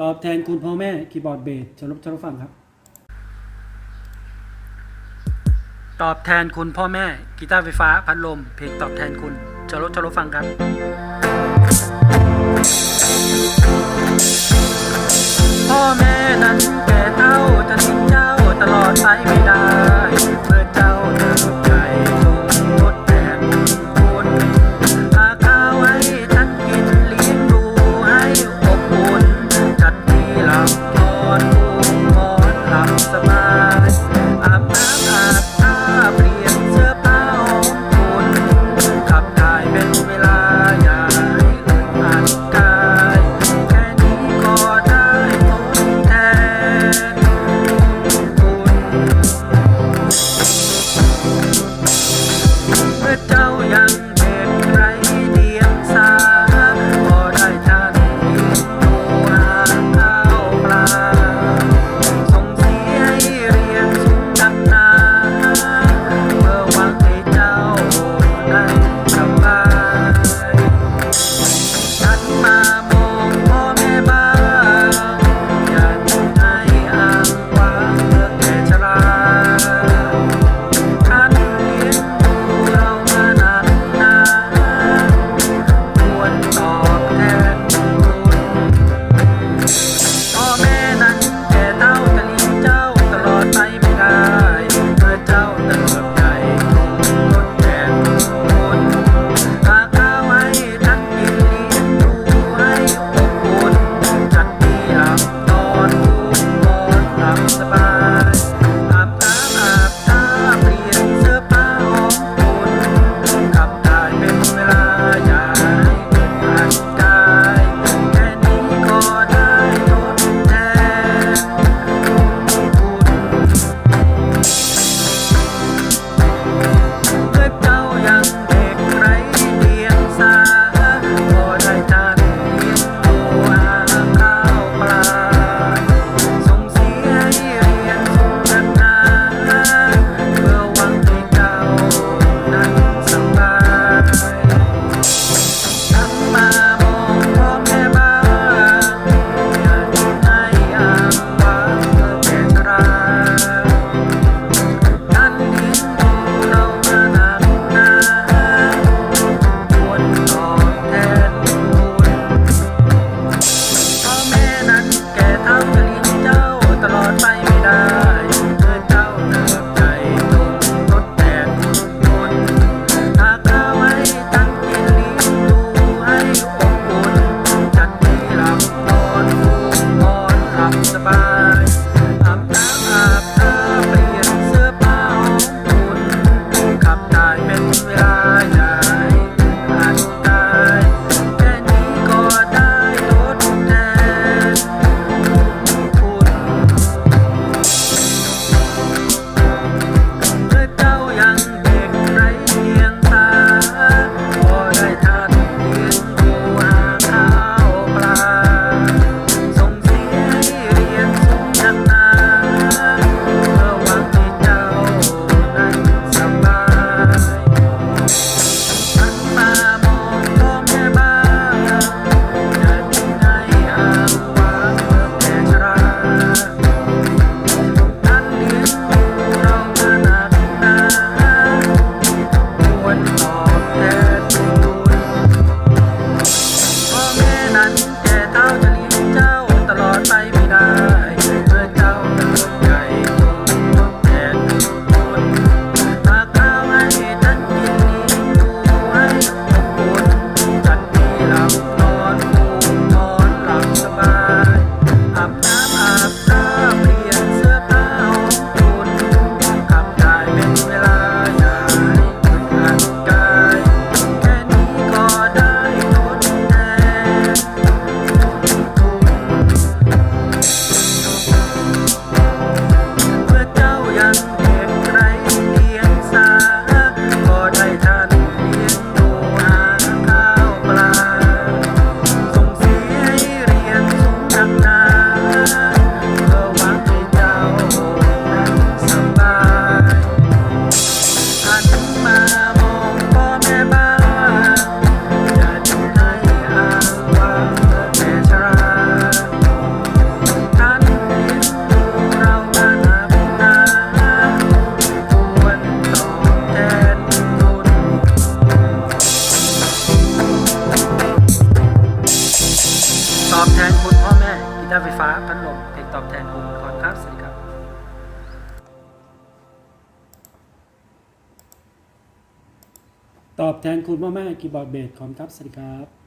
ตอบแทนคุณพ่อแม่คีย์บอร์ดเบสชลบชลฟังครับ ตอบแทนคุณพ่อแม่กีตาร์ไฟฟ้าพัดลม เพลงตอบแทนคุณชลบชลฟังครับ พ่อแม่นั้นแก่เท่าจะทิ้งเจ้าตลอดไปไม่ได้ ตอบแทนคุณพ่อแม่คีย์บอร์ดเบสขอมครับสวัสดีครับ